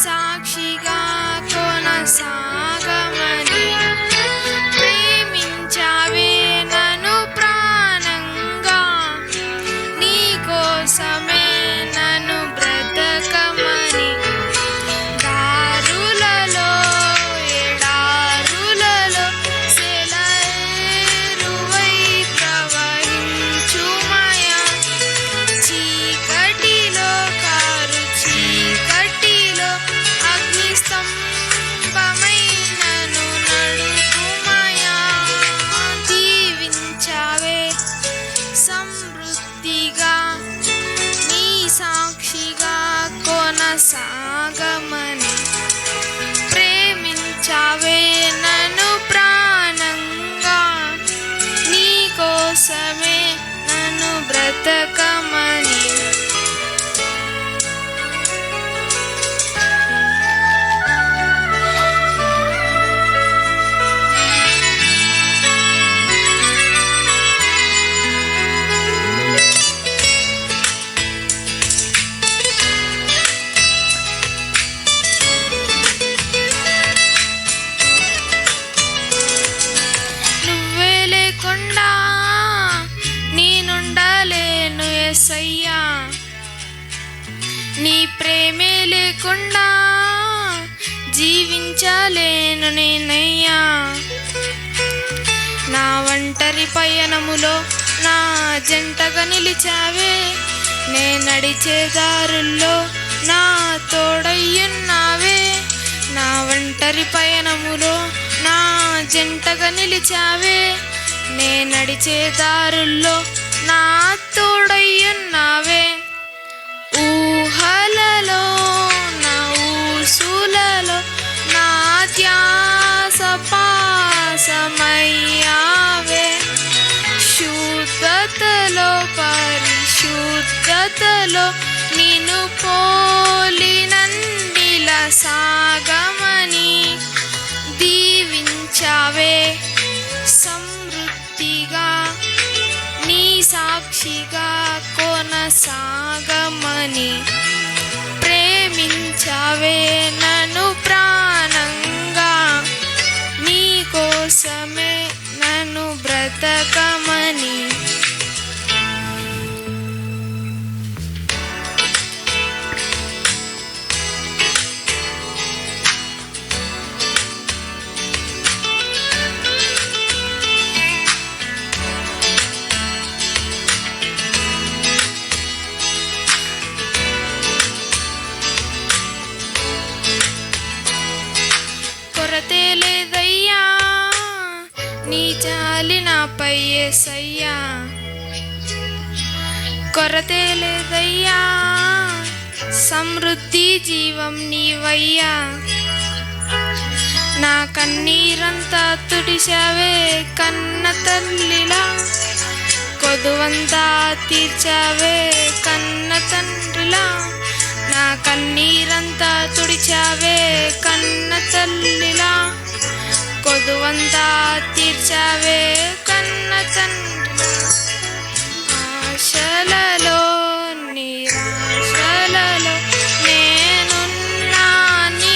socks. sagama లేకుండా జీవించలేను నేనయ్యా. నా ఒంటరి పయనములో నా జంటగా నిలిచావే. నేనడిచే దారుల్లో నా తోడయ్యున్నావే. నా ఒంటరి పయనములో నా జంటగా నిలిచావే. నేనడిచే దారుల్లో నా తోడయ్యున్నావే. పాసమయ్యావే శుద్ధతలో పరిశుద్ధతలో నిన్ను పోలినండిల సాగమని దీవించావే. సమృద్ధిగా నీ సాక్షిగా కొనసాగమని ప్రేమించావే. నీ చాలి నాపై ఏసయ్యా కొరతే లేదయ్యా సమృద్ధి జీవం నీవయ్యా. నా కన్నీరంతా తుడిచావే కన్న తల్లిలా. కొదువంతా తీర్చావే కన్న తండ్రిలా. నా కన్నీరంతా తుడిచావే కన్న తల్లిలా. కొదువంతా చేశావే కన్న తండ్రి.